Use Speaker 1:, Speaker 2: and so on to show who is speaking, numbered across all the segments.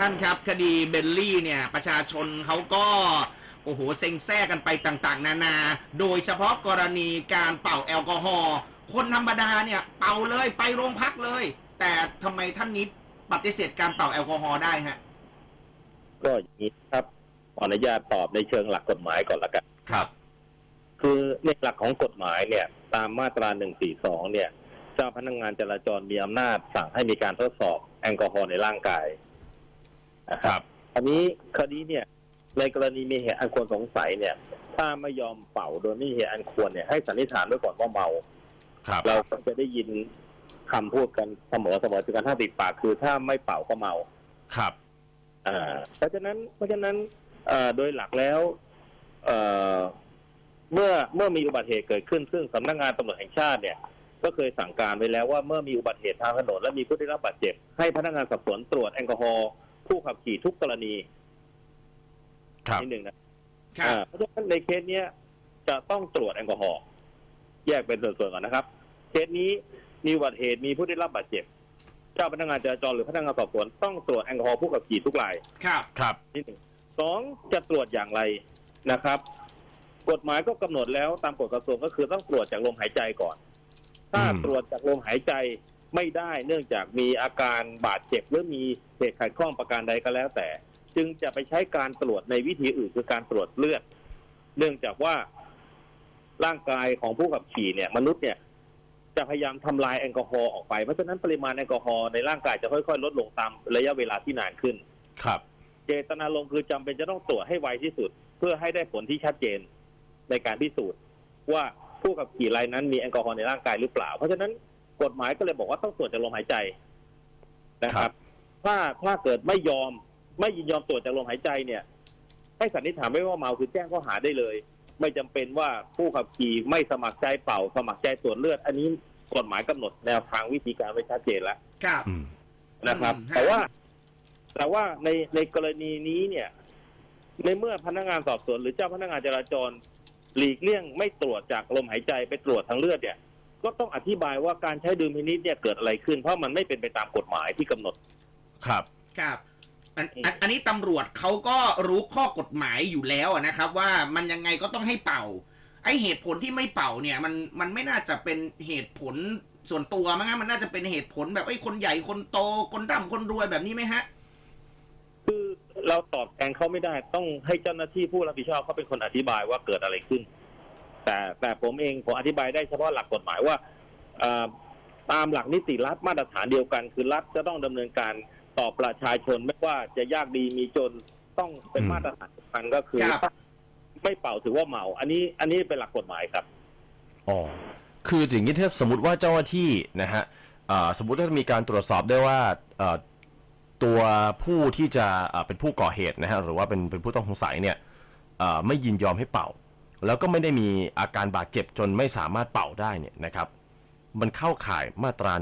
Speaker 1: ท่านครับ คดีเบลลี่เนี่ย ประชาชนเขาก็โอ้โหเซ็งแซ่กันไปต่างๆ นานา โดยเฉพาะกรณีการเป่าแอลกอฮอล์คนธรรมดาเนี่ย เป่าเลยไปโรงพักเลย แต่ทำไมท่านนี้ปฏิเสธการเป่าแอลกอฮอล์ได้ฮะ
Speaker 2: ก็อย่างนี้ครับขออนุญาตตอบในเชิงหลักกฎหมายก่อนละกัน
Speaker 1: ครับ
Speaker 2: คือในหลักของกฎหมายเนี่ย ตามมาตรา 142 เนี่ย เจ้าพนักงานจราจรมีอำนาจสั่งให้มีการทดสอบแอลกอฮอล์ในร่างกาย นะครับอันนี้คดีเนี่ย ในกรณีมีเหตุอันควรสงสัยเนี่ย ถ้าไม่ยอมเป่าโดยไม่มีเหตุอันควรเนี่ยให้สันนิษฐานไว้ก่อนว่าเมา
Speaker 3: ครับ
Speaker 2: เราก็จะได้ยินคำพูดกันเสมอเสมอถึงกันถ้าติดปากคือถ้าไม่เป่าก็เมา
Speaker 3: ครับ
Speaker 2: อ่าเพราะฉะนั้นเพราะฉะนั้นเอ่อโดยหลักแล้ว เอ่อเมื่อเมื่อมีอุบัติเหตุเกิดขึ้น ซึ่งสำนักงานตำรวจแห่งชาติเนี่ย ก็เคยสั่งการไว้แล้วว่าเมื่อมีอุบัติเหตุทางถนนและมีผู้ได้รับบาดเจ็บ ให้พนักงานสอบสวนตรวจแอลกอฮอล์ ผู้ขับขี่ทุกกรณี
Speaker 3: ครับ
Speaker 2: นิดหนึ่งนะครับ อ่าเพราะฉะนั้นในเคสเนี้ยจะต้องตรวจแอลกอฮอล์แยกเป็นส่วนๆก่อนนะครับ เคสนี้มีอุบัติเหตุมีผู้ได้รับบาดเจ็บ เจ้าพนักงานจราจรหรือพนักงานสอบสวนต้องตรวจแอลกอฮอล์ผู้ขับขี่ทุกราย
Speaker 1: ครับ
Speaker 3: ครับ
Speaker 2: ที่หนึ่งสองจะตรวจอย่างไรนะครับ กฎหมายก็กำหนดแล้วตามกฎกระทรวงก็คือต้องตรวจจากลมหายใจก่อน ถ้า
Speaker 3: อืม
Speaker 2: ตรวจจากลมหายใจ ไม่ได้เนื่องจากมีอาการบาดเจ็บหรือมีเหตุขัดข้องประการใดก็แล้วแต่ จึงจะไปใช้การตรวจในวิธีอื่นคือการตรวจเลือด เนื่องจากว่าร่างกายของผู้ขับขี่เนี่ย มนุษย์เนี่ยจะพยายามทำลายแอลกอฮอล์ออกไป เพราะฉะนั้นปริมาณแอลกอฮอล์ในร่างกายจะค่อยๆ ลดลงตามระยะเวลาที่นานขึ้น
Speaker 3: ครับ
Speaker 2: เจตนารมณ์คือจำเป็นจะต้องตรวจให้ไวที่สุด เพื่อให้ได้ผลที่ชัดเจนในการพิสูจน์ ว่าผู้ขับขี่รายนั้นมีแอลกอฮอล์ในร่างกายหรือเปล่า เพราะฉะนั้น กฎหมายก็เลยบอกว่าต้องตรวจจากลมหายใจนะค
Speaker 3: ครั
Speaker 2: รับ
Speaker 3: บ
Speaker 2: ถ้าถ้าเกิดไม่ยอม ไม่ยินยอมตรวจจากลมหายใจเนี่ย ให้สันนิษฐานไว้ว่าเมาคือแจ้งข้อหาได้เลย ไม่จำเป็นว่าผู้ขับขี่ไม่สมัครใจเป่า สมัครใจตรวจเลือด อันนี้กฎหมายกำหนดแนวทางวิธีการไว้ชัดเจนแล้ว
Speaker 1: ครับ
Speaker 3: อืม
Speaker 2: นะครับ
Speaker 1: อืมฮะ
Speaker 2: แต่ว่า แต่ว่าในในกรณีนี้เนี่ย ในเมื่อพนักงานสอบสวนหรือเจ้าพนักงานจราจร หลีกเลี่ยงไม่ตรวจจากลมหายใจไปตรวจทางเลือดเนี่ย ก็ต้องอธิบายว่าการใช้ดุลพินิจเนี่ยเกิดอะไรขึ้น เพราะมันไม่เป็นไปตามกฎหมายที่กำหนด
Speaker 3: ครับ
Speaker 1: ครับอันอันอันนี้ตำรวจเขาก็รู้ข้อกฎหมายอยู่แล้วอะนะครับ ว่ามันยังไงก็ต้องให้เป่า ไอเหตุผลที่ไม่เป่าเนี่ย มันมันไม่น่าจะเป็นเหตุผลส่วนตัวมั้งฮะมันน่าจะเป็นเหตุผลแบบไอ้ยคนใหญ่คนโตคนร่ำคนรวยแบบนี้ไหมฮะ
Speaker 2: คือเราตอบแทนเขาไม่ได้ต้องให้เจ้าหน้าที่ผู้รับผิดชอบเขาเป็นคนอธิบายว่าเกิดอะไรขึ้น แต่แต่ผมเองผมอธิบายได้เฉพาะหลักกฎหมายว่าเอ่อตามหลักนิติรัฐมาตรฐานเดียวกัน คือรัฐจะต้องดำเนินการต่อประชาชนไม่ว่าจะยากดีมีจนต้องเป็น
Speaker 3: อืม
Speaker 2: มาตรฐานเดียวกันก็คือ
Speaker 1: ครับ
Speaker 2: ถ้าไม่เป่าถือว่าเมา อันนี้อันนี้เป็นหลักกฎหมายครับ
Speaker 3: อ๋อคืออย่างนี้ถ้าสมมติว่าเจ้าหน้าที่นะฮะอ่าสมมติถ้ามีการตรวจสอบได้ว่าอ่าตัวผู้ที่จะอ่าเป็นผู้ก่อเหตุนะฮะหรือว่าเป็นเป็นผู้ต้องสงสัยเนี่ยอ่าไม่ยินยอมให้เป่า แล้วก็ไม่ได้มีอาการบาดเจ็บจนไม่สามารถเป่าได้เนี่ยนะครับ มันเข้าข่ายมาตรา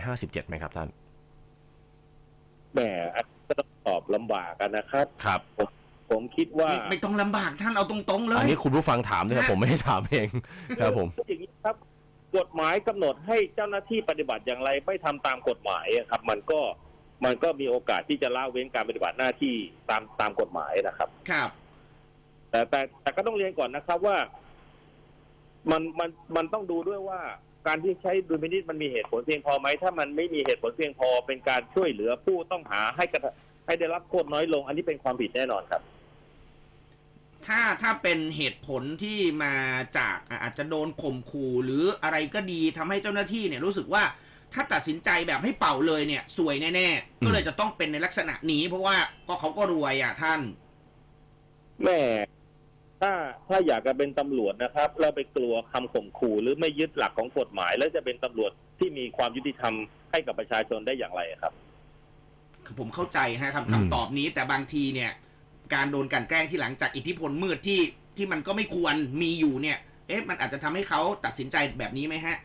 Speaker 3: 157ไหมครับท่าน
Speaker 2: แหมอันนี้ก็ต้องตอบลำบากกันนะครับ
Speaker 3: ครับ
Speaker 2: ผมคิดว่า
Speaker 1: ไม่ไม่ต้องลำบากท่านเอาตรงๆเล
Speaker 3: อั
Speaker 1: ย
Speaker 3: นนี้คุณผู้ฟังถามด้วยครับ
Speaker 1: ฮะ
Speaker 3: ผมไม่ได้ถามเองครับผม
Speaker 2: คืออย่างนี้ครับ กฎหมายกำหนดให้เจ้าหน้าที่ปฏิบัติอย่างไรไม่ทำตามกฎหมายอะครับ มันก็มันก็มีโอกาสที่จะละเว้นการปฏิบัติหน้าที่ตามตามกฎหมายนะครับ
Speaker 1: ครับ
Speaker 2: แต่แต่แต่ก็ต้องเรียนก่อนนะครับว่า มันมันมันต้องดูด้วยว่า การที่ใช้ดุลพินิจมันมีเหตุผลเพียงพอไหมถ้ามันไม่มีเหตุผลเพียงพอเป็นการช่วยเหลือผู้ต้องหาให้กระทำให้ได้รับโทษน้อยลง อันนี้เป็นความผิดแน่นอนครับ
Speaker 1: ถ้าถ้าเป็นเหตุผลที่มาจากอะอาจจะโดนข่มขู่หรืออะไรก็ดีทำให้เจ้าหน้าที่เนี่ยรู้สึกว่าถ้าตัดสินใจแบบให้เป่าเลยเนี่ย สวยแน่ๆก็เลยจะต้องเป็นในลักษณะนี้ เพราะว่าก็เขาก็รวยอะท่าน
Speaker 2: แม่ ถ้าถ้าอยากจะเป็นตำรวจนะครับแล้วไปกลัวคำข่มขู่หรือไม่ยึดหลักของกฎหมาย แล้วจะเป็นตำรวจที่มีความยุติธรรมให้กับประชาชนได้อย่างไรครับ
Speaker 1: คือผมเข้าใจฮะ
Speaker 3: อืม
Speaker 1: คำคำตอบนี้ แต่บางทีเนี่ย การโดนกลันแกล้งที่หลังจากอิทธิพลมืดที่ที่มันก็ไม่ควรมีอยู่เนี่ย เอ๊ะมันอาจจะทำให้เขาตัดสินใจแบบนี้ไหมฮะ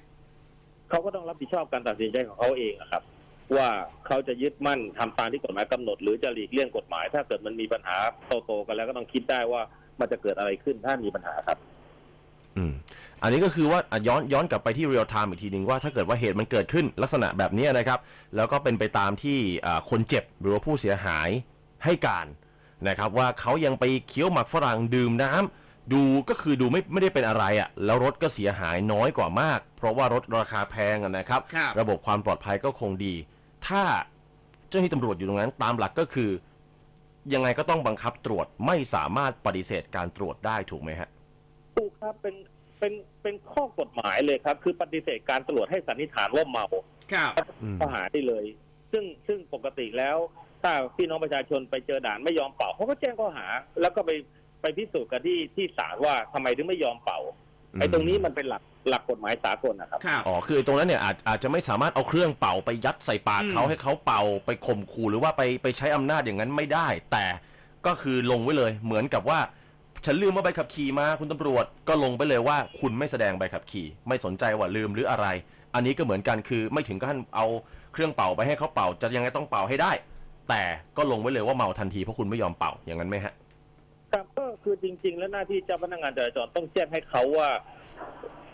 Speaker 2: เขาก็ต้องรับผิดชอบการตัดสินใจของเขาเองอะครับ ว่าเขาจะยึดมั่นทำตามที่กฎหมายกำหนด หรือจะหลีกเลี่ยงกฎหมาย ถ้าเกิดมันมีปัญหาโตๆกันแล้วก็ต้องคิดได้ว่า มันจะเกิดอะไรขึ้นถ้ามีปัญหาครับ
Speaker 3: อืม อันนี้ก็คือว่าอะย้อนย้อนกลับไปที่เรียลไทม์อีกทีหนึ่งว่าถ้าเกิดว่าเหตุมันเกิดขึ้นลักษณะแบบนี้นะครับ แล้วก็เป็นไปตามที่อ่าคนเจ็บหรือว่าผู้เสียหายให้การนะครับ ว่าเขายังไปเคี้ยวหมักฝรั่งดื่มน้ำดูก็คือดูไม่ไม่ได้เป็นอะไรอะ่ะ แล้วรถก็เสียหายน้อยกว่ามาก เพราะว่ารถราคาแพงอะนะครับ
Speaker 1: ครับ
Speaker 3: ระบบความปลอดภัยก็คงดี ถ้าเจ้าหน้าที่ตำรวจอยู่ตรงนั้นตามหลักก็คือ ยังไงก็ต้องบังคับตรวจไม่สามารถปฏิเสธการตรวจได้ถูกไหมฮะ
Speaker 2: ถูกครับเป็นเป็นเป็นข้อกฎหมายเลยครับ คือปฏิเสธการตรวจให้สันนิษฐานว่าเมา
Speaker 1: ครับ
Speaker 3: อืม
Speaker 2: ข้อหาได้เลย ซึ่งซึ่งปกติแล้ว ถ้าพี่น้องประชาชนไปเจอด่านไม่ยอมเป่าเขาก็แจ้งข้อหา แล้วก็ไปไปพิสูจน์กันที่ที่ศาลว่าทำไมถึงไม่ยอมเป่า ไอ้ตรงนี้มันเป็นหลักหลักกฎหมายสากลนะครับ
Speaker 1: ครับ
Speaker 3: อ๋อคือไอ้ตรงนั้นเนี่ยอาจอาจจะไม่สามารถเอาเครื่องเป่าไปยัดใส่ปาก
Speaker 1: อืม
Speaker 3: เขาให้เขาเป่าไปข่มขู่หรือว่าไปไปใช้อำนาจอย่างนั้นไม่ได้ แต่ก็คือลงไว้เลย เหมือนกับว่า ฉันลืมว่าใบขับขี่มาคุณตำรวจก็ลงไปเลยว่า คุณไม่แสดงใบขับขี่ ไม่สนใจว่าลืมหรืออะไร อันนี้ก็เหมือนกันคือไม่ถึงกับท่านเอาเครื่องเป่าไปให้เขาเป่า จะยังไงต้องเป่าให้ได้ แต่ก็ลงไว้เลยว่าเมาทันทีเพราะคุณไม่ยอมเป่าอย่างนั้นไหมฮะ
Speaker 2: ครับก็คือจริง ๆ แล้วหน้าที่เจ้าพนักงานจราจรต้องแจ้งให้เขาว่า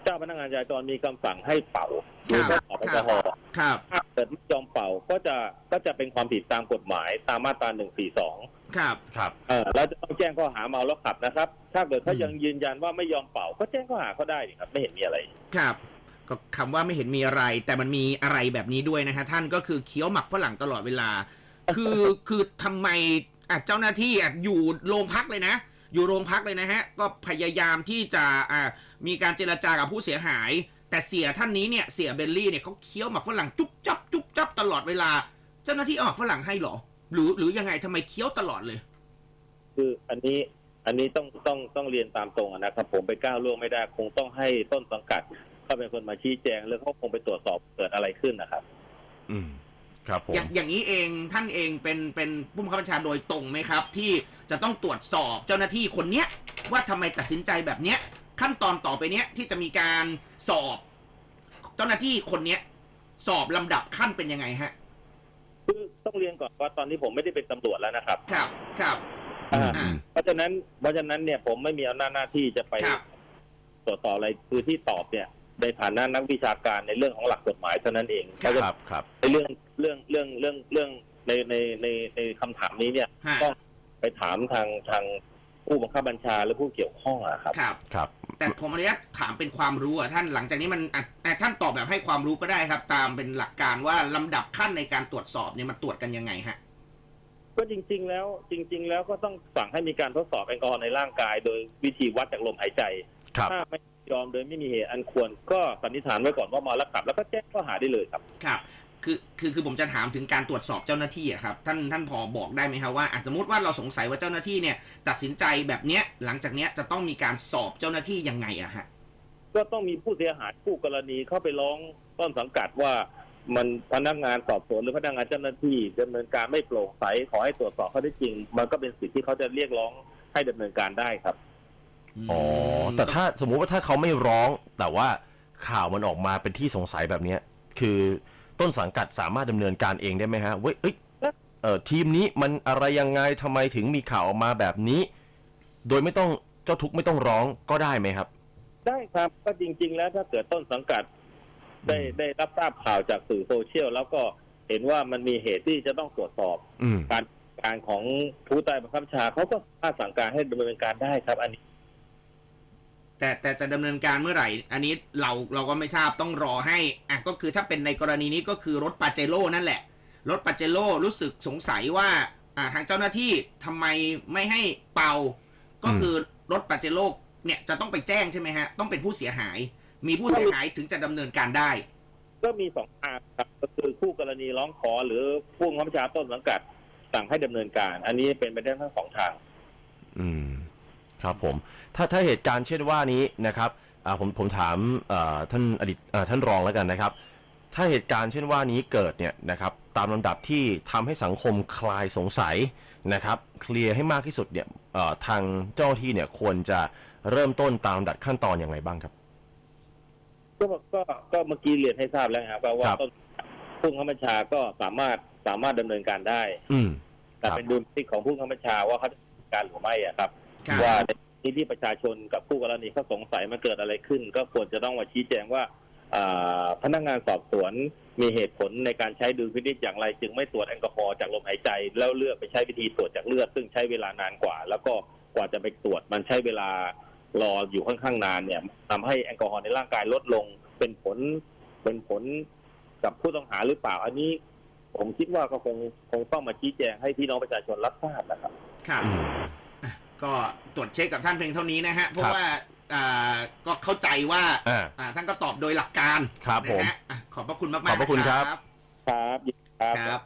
Speaker 2: เจ้าพนักงานจราจรมีคำสั่งให้เป่าหรือว่าเป่าแอลกอฮอล์
Speaker 1: ครับ
Speaker 2: ถ้าเกิดไม่ยอมเป่าก็จะก็จะเป็นความผิดตามกฎหมายตามมาตราหนึ่งสี่สอง
Speaker 1: ครับ
Speaker 3: ครับ
Speaker 2: เออเราจะต้องแจ้งข้อหาเมาแล้วขับนะครับ ถ้าเกิดเขา
Speaker 3: อืม
Speaker 2: ยังยืนยันว่าไม่ยอมเป่า ก็แจ้งข้อหาเขาได้นี่ครับ ไม่เห็นมีอะไร
Speaker 1: ครับก็คำว่าไม่เห็นมีอะไร แต่มันมีอะไรแบบนี้ด้วยนะฮะท่านก็คือเคี้ยวหมักฝรั่งตลอดเวลา คือคือทำไมอะเจ้าหน้าที่อะอยู่โรงพักเลยนะ อยู่โรงพักเลยนะฮะ ก็พยายามที่จะอ่ามีการเจรจากับผู้เสียหาย แต่เสียท่านนี้เนี่ยเสียเบลลี่เนี่ยเขาเคี้ยวหมักฝรั่งจุ๊บจับจุ๊บจับตลอดเวลา เจ้าหน้าที่เอาหมักฝรั่งให้เหรอ หรือหรือยังไงทำไมเคี้ยวตลอดเลย
Speaker 2: คืออันนี้อันนี้ต้องต้องต้องเรียนตามตรงอะนะครับ ผมไปก้าวล่วงไม่ได้คงต้องให้ต้นสังกัดเขาเป็นคนมาชี้แจงแล้วเขาคงไปตรวจสอบเกิดอะไรขึ้นนะครับ
Speaker 3: อืม ครับผม
Speaker 1: อย่างอย่างนี้เองท่านเองเป็นเป็นผู้บังคับบัญชาโดยตรงไหมครับ ที่จะต้องตรวจสอบเจ้าหน้าที่คนเนี้ยว่าทำไมตัดสินใจแบบเนี้ย ขั้นตอนต่อไปเนี้ยที่จะมีการสอบ เจ้าหน้าที่คนเนี้ย สอบลำดับขั้นเป็นยังไงฮะ
Speaker 2: คือต้องเรียนก่อนว่าตอนนี้ผมไม่ได้เป็นตำรวจแล้วนะครับ
Speaker 1: ครับครับ
Speaker 3: อืม
Speaker 1: อ่า
Speaker 2: เพราะฉะนั้นเพราะฉะนั้นเนี่ยผมไม่มีอำนาจหน้าที่จะไป
Speaker 1: ครับ
Speaker 2: ตรวจสอบอะไรคือที่ตอบเนี่ย ในฐานะนักวิชาการในเรื่องของหลักกฎหมายเท่านั้นเอง
Speaker 1: ครั
Speaker 2: เพ
Speaker 1: บ
Speaker 2: ราะฉะ
Speaker 3: ค
Speaker 2: นั้
Speaker 3: รั
Speaker 2: น
Speaker 3: บครับ
Speaker 2: ในเรื่องเรื่องเรื่องเรื่องเรื่องในในในในคำถามนี้เนี่ย
Speaker 1: ฮะ
Speaker 2: ต้องไปถามทางทางผู้บังคับบัญชาหรือผู้เกี่ยวข้องอะครับ
Speaker 1: ครับ
Speaker 3: ครับ
Speaker 1: แต่ผมอนุญาตถามเป็นความรู้อะท่านหลังจากนี้มันอะอะท่านตอบแบบให้ความรู้ก็ได้ครับ ตามเป็นหลักการว่าลำดับขั้นในการตรวจสอบเนี่ยมันตรวจกันยังไงฮะ
Speaker 2: ก็จริง ๆ แล้วจริง ๆ แล้วก็ต้องสั่งให้มีการทดสอบแอลกอฮอล์ในร่างกาย โดยวิธีวัดจากลมหายใจ
Speaker 3: ครับ
Speaker 2: ถ้าไม่ยอมโดยไม่มีเหตุอันควรก็สันนิษฐานไว้ก่อนว่าเมาแล้วขับ แล้วก็แจ้งข้อหาได้เลยครับ
Speaker 1: ครับคือคือคือผมจะถามถึงการตรวจสอบเจ้าหน้าที่อะครับท่านท่านพอบอกได้ไหมครับว่าอะสมมติว่าเราสงสัยว่าเจ้าหน้าที่เนี่ย ตัดสินใจแบบเนี้ยหลังจากเนี้ยจะต้องมีการสอบเจ้าหน้าที่ยังไงอะฮะ
Speaker 2: ก็ต้องมีผู้เสียหายผู้กรณีเข้าไปร้องต้นสังกัดว่า มันพนักงานสอบสวนหรือพนักงานเจ้าหน้าที่ดำเนินการไม่โปร่งใสขอให้ตรวจสอบข้อเท็จจริง มันก็เป็นสิทธิ์ที่เขาจะเรียกร้องให้ดำเนินการได้ครับ
Speaker 3: อ๋อ แต่ถ้าสมมุติว่าถ้าเขาไม่ร้อง แต่ว่าข่าวมันออกมาเป็นที่สงสัยแบบเนี้ย คือต้นสังกัดสามารถดำเนินการเองได้ไหมฮะเว้ยเอ้ยเออทีมนี้มันอะไรยังไงทำไมถึงมีข่าวออกมาแบบนี้ โดยไม่ต้องเจ้าทุกข์ไม่ต้องร้องก็ได้ไหมครับ
Speaker 2: ได้ครับก็จริง ๆ แล้วถ้าเกิดต้นสังกัด ได้ได้รับทราบข่าวจากสื่อโซเชียลแล้วก็เห็นว่ามันมีเหตุที่จะต้องตรวจสอบ
Speaker 3: อืม
Speaker 2: การการของผู้ใต้บังคับบัญชาเขาก็สามารถสั่งการให้ดำเนินการได้ครับ อันนี้
Speaker 1: แต่แต่จะดำเนินการเมื่อไหร่ อันนี้เราเราก็ไม่ทราบต้องรอให้อะก็คือถ้าเป็นในกรณีนี้ก็คือรถปาเจโร่นั่นแหละ รถปาเจโร่รู้สึกสงสัยว่าอ่าทางเจ้าหน้าที่ทำไมไม่ให้เป่า ก็คือรถปาเจโร่เนี่ยจะต้องไปแจ้งใช่ไหมฮะ ต้องเป็นผู้เสียหาย มีผู้เสียหายถึงจะดำเนินการได้
Speaker 2: ก็มีสองทางครับก็คือผู้กรณีร้องขอหรือผู้บังคับบัญชาต้นสังกัดสั่งให้ดำเนินการ อันนี้เป็นไปได้ทั้งสองทาง
Speaker 3: อืม ครับผมถ้าถ้าเหตุการณ์เช่นว่านี้นะครับอ่าผมผมถามอ่าท่านอดีตอ่าท่านรองแล้วกันนะครับ ถ้าเหตุการณ์เช่นว่านี้เกิดเนี่ยนะครับตามลำดับที่ทำให้สังคมคลายสงสัยนะครับเคลียร์ให้มากที่สุดเนี่ยเอ่อทางเจ้าหน้าที่เนี่ยควรจะเริ่มต้นตามลำดับขั้นตอนอย่างไรบ้างครับ
Speaker 2: ก็ก็ก็เมื่อกี้เรียนให้ทราบแล้วครับว่า
Speaker 3: ครับ
Speaker 2: ต้นผู้บังคับบัญชาก็สามารถสามารถดำเนินการได้
Speaker 3: อืม
Speaker 2: แต่
Speaker 3: ครับ
Speaker 2: เป็นดุลพินิจของผู้บังคับบัญชาว่าเขาจะดำเนินการหรือไม่อะครับ
Speaker 1: ครับ
Speaker 2: ว่าในที่ที่ประชาชนกับผู้กรณีเขาสงสัยมันเกิดอะไรขึ้น ก็ควรจะต้องมาชี้แจงว่าอ่าพนักงานสอบสวนมีเหตุผลในการใช้ดุลพินิจอย่างไร จึงไม่ตรวจแอลกอฮอล์จากลมหายใจ แล้วเลือกไปใช้วิธีตรวจจากเลือดซึ่งใช้เวลานานกว่า แล้วก็กว่าจะไปตรวจมันใช้เวลารออยู่ค่อนข้างนานเนี่ยทำให้แอลกอฮอล์ในร่างกายลดลงเป็นผลเป็นผลกับผู้ต้องหาหรือเปล่า อันนี้ ผมคิดว่าก็คงคงต้องมาชี้แจงให้พี่น้องประชาชนรับทราบนะครับ
Speaker 1: ครับ
Speaker 3: อืม
Speaker 1: ก็ตรวจเช็คกับท่านเพียงเท่านี้นะฮะ เพราะ
Speaker 3: ครับ
Speaker 1: ว่าอ่าก็เข้าใจว่า
Speaker 3: อ่า
Speaker 1: อ่าท่านก็ตอบโดยหลักการ
Speaker 3: ครับผม
Speaker 1: นะฮะอะขอบพระคุณมากๆ
Speaker 3: ขอบพระคุณครับ
Speaker 1: นะ
Speaker 2: ครับ
Speaker 1: ครับ